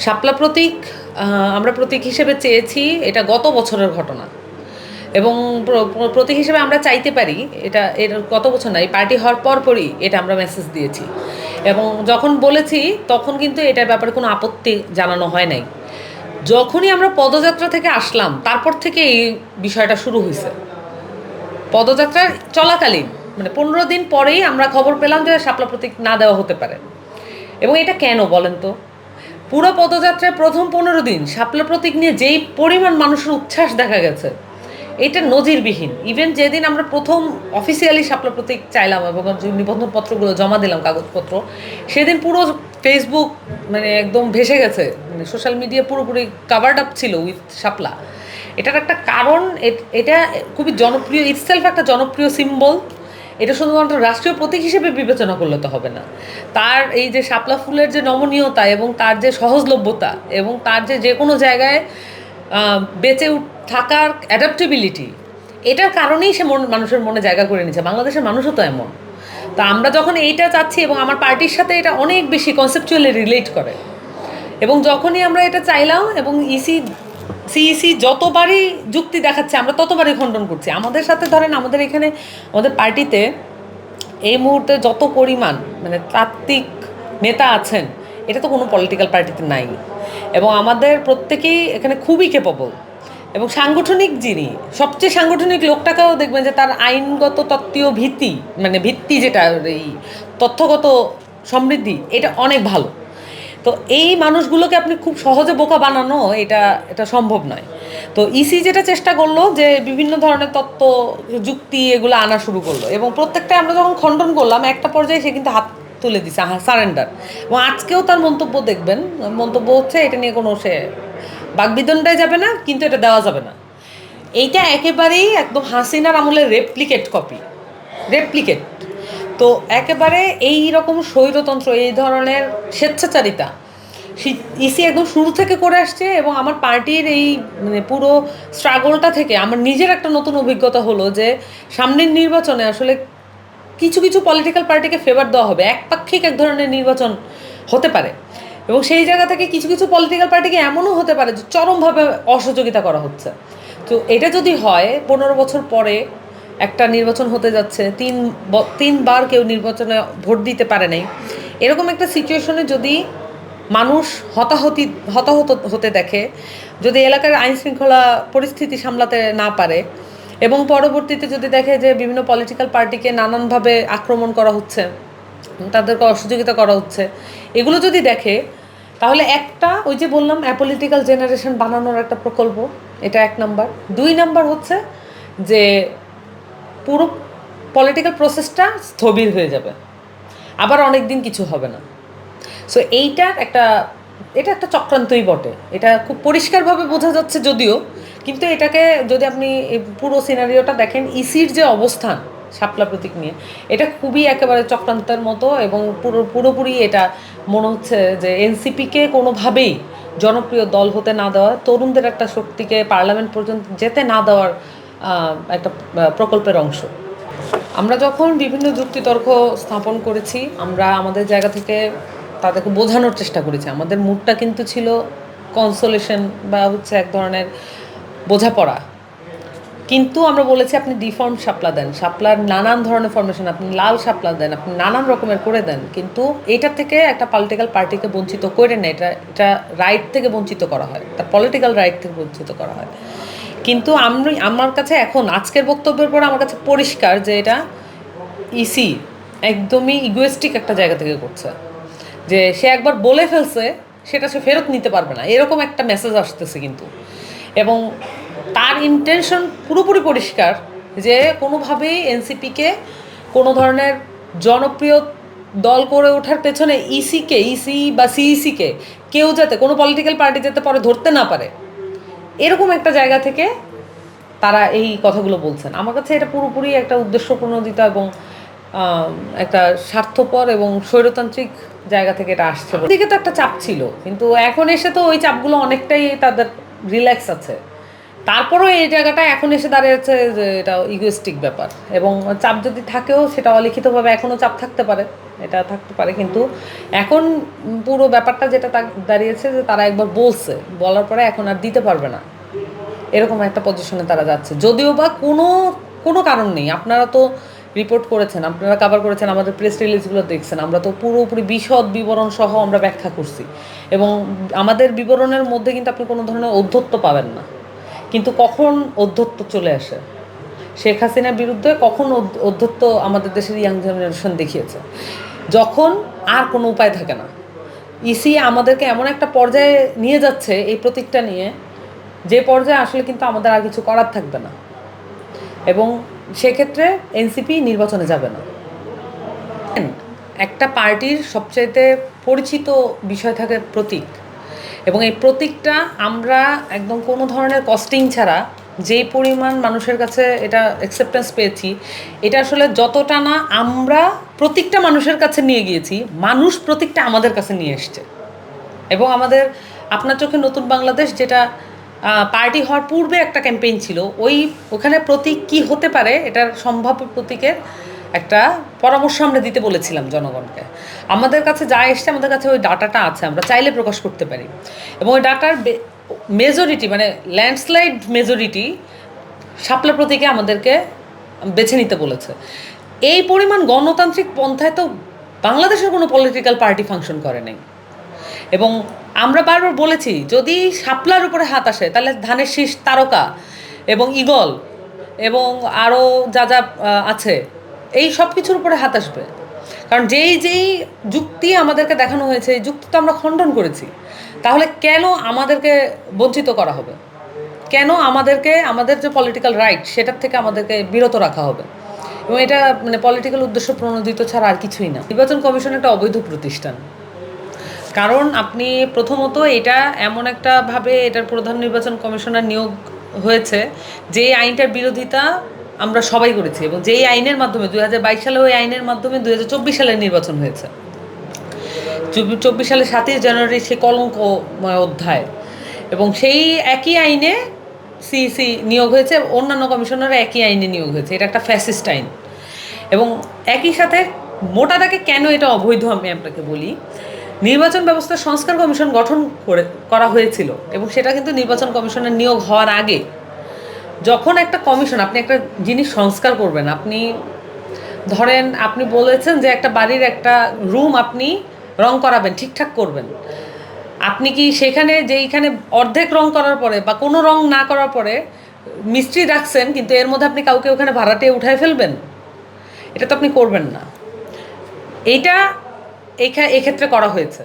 শাপলা প্রতীক আমরা প্রতীক হিসেবে চেয়েছি, এটা গত বছরের ঘটনা। এবং প্র- প্র- প্রতীক হিসেবে আমরা চাইতে পারি, এটা, এর গত বছর না, এই পার্টি হওয়ার পরপরই এটা আমরা মেসেজ দিয়েছি। এবং যখন বলেছি, তখন কিন্তু এটার ব্যাপারে কোনো আপত্তি জানানো হয় নাই। যখনই আমরা পদযাত্রা থেকে আসলাম, তারপর থেকে এই বিষয়টা শুরু হয়েছে পদযাত্রার চলাকালীন মানে পনেরো দিন পরেই আমরা খবর পেলাম যে শাপলা প্রতীক না দেওয়া হতে পারে। এবং এটা কেন বলেন তো? পুরো পদযাত্রায় প্রথম পনেরো দিন শাপলা প্রতীক নিয়ে যেই পরিমাণ মানুষের উচ্ছ্বাস দেখা গেছে, এটা নজিরবিহীন। ইভেন যেদিন আমরা প্রথম অফিসিয়ালি শাপলা প্রতীক চাইলাম এবং নিবন্ধনপত্রগুলো জমা দিলাম, কাগজপত্র, সেদিন পুরো ফেসবুক মানে একদম ভেসে গেছে। মানে সোশ্যাল মিডিয়া পুরোপুরি কাভার্ড আপ ছিল উইথ শাপলা। এটার একটা কারণ এটা খুবই জনপ্রিয় ইটসেলফ একটা জনপ্রিয় সিম্বল এটা শুধুমাত্র রাষ্ট্রীয় প্রতীক হিসেবে বিবেচনা করলে তো হবে না। তার এই যে শাপলা ফুলের যে নমনীয়তা এবং তার যে সহজলভ্যতা এবং তার যে যে কোনো জায়গায় বেঁচে থাকার অ্যাডাপ্টেবিলিটি এটার কারণেই সে মন, মানুষের মনে জায়গা করে নিচ্ছে বাংলাদেশের মানুষও তো এমন। তা আমরা যখন এইটা চাচ্ছি এবং আমার পার্টির সাথে এটা অনেক বেশি কনসেপচুয়ালি রিলেট করে এবং যখনই আমরা এটা চাইলাম এবং E ইসি সিইসি যতবারই যুক্তি দেখাচ্ছে, আমরা ততবারই খণ্ডন করছি। আমাদের সাথে ধরেন আমাদের এখানে, আমাদের পার্টিতে এই মুহূর্তে যত পরিমাণ মানে তাত্ত্বিক নেতা আছেন, এটা তো কোনো পলিটিক্যাল পার্টিতে নাই। এবং আমাদের প্রত্যেকেই এখানে খুবই কেপবল এবং সাংগঠনিক যিনি, সবচেয়ে সাংগঠনিক লোকটাকেও দেখবেন যে তার আইনগত তত্ত্বীয় ভিত্তি মানে ভিত্তি যেটা, এই তথ্যগত সমৃদ্ধি, এটা অনেক ভালো। তো এই মানুষগুলোকে আপনি খুব সহজে বোকা বানানো এটা এটা সম্ভব নয়। তো ইসি যেটা চেষ্টা করল যে বিভিন্ন ধরনের তত্ত্ব, যুক্তি এগুলো আনা শুরু করল এবং প্রত্যেকটা আমরা যখন খণ্ডন করলাম, একটা পর্যায়ে সে কিন্তু হাত তুলে দিছে সারেন্ডার এবং আজকেও তার মন্তব্য দেখবেন, মন্তব্য হচ্ছে এটা নিয়ে কোনো সে বাগবিদণ্ডায় যাবে না, কিন্তু এটা দেওয়া যাবে না। এইটা একেবারেই একদম হাসিনার আমলের রেপ্লিকেট কপি রেপ্লিকেট তো একেবারে এই রকম স্বৈরতন্ত্র, এই ধরনের স্বেচ্ছাচারিতা ইসি একদম শুরু থেকে করে আসছে এবং আমার পার্টির এই মানে পুরো স্ট্রাগলটা থেকে আমার নিজের একটা নতুন অভিজ্ঞতা হলো যে সামনের নির্বাচনে আসলে কিছু কিছু পলিটিক্যাল পার্টিকে ফেভার দেওয়া হবে। একপাক্ষিক এক ধরনের নির্বাচন হতে পারে এবং সেই জায়গা থেকে কিছু কিছু পলিটিক্যাল পার্টিকে এমনও হতে পারে যে চরমভাবে অসহযোগিতা করা হচ্ছে। তো এটা যদি হয়, পনেরো বছর পরে একটা নির্বাচন হতে যাচ্ছে, তিন তিনবার কেউ নির্বাচনে ভোট দিতে পারে নাই। এরকম একটা সিচুয়েশনে যদি মানুষ হতাহতি, হতাহত হতে দেখে, যদি এলাকার আইন শৃঙ্খলা পরিস্থিতি সামলাতে না পারে এবং পরবর্তীতে যদি দেখে যে বিভিন্ন পলিটিক্যাল পার্টিকে নানানভাবে আক্রমণ করা হচ্ছে, তাদেরকে অসহযোগিতা করা হচ্ছে, এগুলো যদি দেখে, তাহলে একটা ওই যে বললাম অ্যাপলিটিক্যাল জেনারেশন বানানোর একটা প্রকল্প, এটা এক নাম্বার দুই নাম্বার হচ্ছে যে পুরো পলিটিক্যাল প্রসেসটা স্থবির হয়ে যাবে। আবার অনেক দিন কিছু হবে না। সো এইটার একটা, এটা একটা চক্রান্তই বটে। এটা খুব পরিষ্কারভাবে বোঝা যাচ্ছে যদিও, কিন্তু এটাকে যদি আপনি পুরো সিনারিওটা দেখেন ইসির যে অবস্থান, শাপলা প্রতীক নিয়ে, এটা খুবই একেবারে চক্রান্তের মতো এবং পুরো, পুরোপুরি এটা মনে হচ্ছে যে এনসিপিকে কোনোভাবেই জনপ্রিয় দল হতে না দেওয়া, তরুণদের একটা শক্তিকে পার্লামেন্ট পর্যন্ত যেতে না দেওয়ার একটা প্রকল্পের অংশ। আমরা যখন বিভিন্ন যুক্তিতর্ক স্থাপন করেছি, আমরা আমাদের জায়গা থেকে তাদেরকে বোঝানোর চেষ্টা করেছি। আমাদের মুডটা কিন্তু ছিল কনসোলেশন বা হচ্ছে এক ধরনের বোঝাপড়া। কিন্তু আমরা বলেছি, আপনি ডিফর্ম শাপলা দেন। শাপলার নানান ধরনের ফরমেশন আপনি লাল শাপলা দেন, আপনি নানান রকমের করে দেন। কিন্তু এটা থেকে একটা পলিটিক্যাল পার্টিকে বঞ্চিত করে না, এটা এটা রাইট থেকে বঞ্চিত করা হয়। তার পলিটিক্যাল রাইট থেকে বঞ্চিত করা হয়। কিন্তু আমি আমার কাছে এখন, আজকের বক্তব্যের পর আমার কাছে পরিষ্কার যে এটা ইসি একদমই ইগোয়েস্টিক একটা জায়গা থেকে করছে। যে সে একবার বলে ফেলছে, সেটা সে ফেরত নিতে পারবে না। এরকম একটা মেসেজ আসতেছে কিন্তু। এবং তার ইন্টেনশন পুরোপুরি পরিষ্কার যে কোনোভাবেই এনসিপিকে কোনো ধরনের জনপ্রিয় দল করে ওঠার পেছনে ইসিকে ইসি বা সিইসিকে কেউ যাতে কোনো পলিটিক্যাল পার্টি যাতে পরে ধরতে না পারে এরকম একটা জায়গা থেকে তারা এই কথাগুলো বলছেন। আমার কাছে এটা পুরোপুরি একটা উদ্দেশ্যপ্রণোদিত এবং একটা স্বার্থপর এবং স্বৈরতান্ত্রিক জায়গা থেকে এটা আসছে দিকে তো একটা চাপ ছিল, কিন্তু এখন এসে তো ওই চাপগুলো অনেকটাই তাদের রিল্যাক্স আছে। তারপরেও এই জায়গাটা এখন এসে দাঁড়িয়েছে যে এটা ইগোয়েস্টিক ব্যাপার। এবং চাপ যদি থাকেও সেটা অলিখিতভাবে এখনও চাপ থাকতে পারে। এটা থাকতে পারে। কিন্তু এখন পুরো ব্যাপারটা যেটা দাঁড়িয়েছে যে তারা একবার বলছে, বলার পরে এখন আর দিতে পারবে না। এরকম একটা পজিশনে তারা যাচ্ছে। যদিও বা কোনো কোনো কারণ নেই। আপনারা তো রিপোর্ট করেছেন, আপনারা কাভার করেছেন, আমাদের প্রেস রিলিজগুলো দেখছেন। আমরা তো পুরোপুরি বিশদ বিবরণ সহ আমরা ব্যাখ্যা করছি। এবং আমাদের বিবরণের মধ্যে কিন্তু আপনি কোনো ধরনের অধ্যত্ব পাবেন না। কিন্তু কখন অধ্যত্ব চলে আসে? শেখ হাসিনার বিরুদ্ধে কখন অধ- অধ্যত্ব আমাদের দেশের ইয়াং জেনারেশন দেখিয়েছে? যখন আর কোনো উপায় থাকে না। ইসি আমাদেরকে এমন একটা পর্যায়ে নিয়ে যাচ্ছে এই প্রতীকটা নিয়ে, যে পর্যায়ে আসলে কিন্তু আমাদের আর কিছু করার থাকবে না। এবং সেক্ষেত্রে এনসিপি নির্বাচনে যাবে না। একটা পার্টির সবচাইতে পরিচিত বিষয় থাকে প্রতীক। এবং এই প্রতীকটা আমরা একদম কোনো ধরনের কস্টিং ছাড়া যেই পরিমাণ মানুষের কাছে এটা অ্যাকসেপ্টেন্স পেয়েছি, এটা আসলে যতটা না আমরা প্রত্যেকটা মানুষের কাছে নিয়ে গিয়েছি, মানুষ প্রতীকটা আমাদের কাছে নিয়ে এসছে। এবং আমাদের আপনার চোখে নতুন বাংলাদেশ যেটা পার্টি হওয়ার পূর্বে একটা ক্যাম্পেইন ছিল, ওই ওখানে প্রতীক কি হতে পারে এটার সম্ভাব্য প্রতীকের একটা পরামর্শ আমরা দিতে বলেছিলাম জনগণকে। আমাদের কাছে যা এসছে আমাদের কাছে ওই ডাটাটা আছে, আমরা চাইলে প্রকাশ করতে পারি। এবং ওই ডাটার মেজরিটি মানে ল্যান্ডস্লাইড মেজরিটি শাপলা প্রতীকে আমাদেরকে বেছে নিতে বলেছে। এই পরিমাণ গণতান্ত্রিক পন্থায় তো বাংলাদেশের কোনো পলিটিক্যাল পার্টি ফাংশন করে নাই। এবং আমরা বারবার বলেছি, যদি শাপলার উপরে হাত আসে, তাহলে ধানের শীষ তারকা এবং ইগল এবং আরও যা যা আছে, এই সব কিছুর উপরে হাত আসবে। কারণ যেই যেই যুক্তি আমাদেরকে দেখানো হয়েছে, এই যুক্তি তো আমরা খণ্ডন করেছি। তাহলে কেন আমাদেরকে বঞ্চিত করা হবে? কেন আমাদেরকে, আমাদের যে পলিটিক্যাল রাইট সেটার থেকে আমাদেরকে বিরত রাখা হবে? এবং এটা মানে পলিটিক্যাল উদ্দেশ্য প্রণোদিত ছাড়া আর কিছুই না। নির্বাচন কমিশন একটা অবৈধ প্রতিষ্ঠান। কারণ আপনি প্রথমত এটা এমন একটা ভাবে এটার প্রধান নির্বাচন কমিশনার নিয়োগ হয়েছে, যে আইনটার বিরোধিতা আমরা সবাই করেছি এবং যেই আইনের মাধ্যমে, দুই হাজার বাইশ সালে ওই আইনের মাধ্যমে দুই হাজার চব্বিশ সালের নির্বাচন হয়েছে। চব্বিশ সালের সাতই জানুয়ারি সে কলঙ্কময় অধ্যায়। এবং সেই একই আইনে সিইসি নিয়োগ হয়েছে অন্যান্য কমিশনাররা একই আইনে নিয়োগ হয়েছে। এটা একটা ফ্যাসিস্ট আইন। এবং একই সাথে মোটা দাগে কেন এটা অবৈধ আমি আপনাকে বলি, নির্বাচন ব্যবস্থা সংস্কার কমিশন গঠন করে, করা হয়েছিল, এবং সেটা কিন্তু নির্বাচন কমিশনের নিয়োগ হওয়ার আগে। যখন একটা কমিশন, আপনি একটা জিনিস সংস্কার করবেন, আপনি ধরেন, আপনি বলেছেন যে একটা বাড়ির একটা রুম আপনি রং করাবেন, ঠিকঠাক করবেন। আপনি কি সেখানে যেইখানে অর্ধেক রং করার পরে বা কোনো রং না করার পরে মিস্ত্রি রাখছেন কিন্তু এর মধ্যে আপনি কাউকে ওখানে ভাড়াটে উঠায় ফেলবেন? এটা তো আপনি করবেন না। এইটা এই এক্ষেত্রে করা হয়েছে।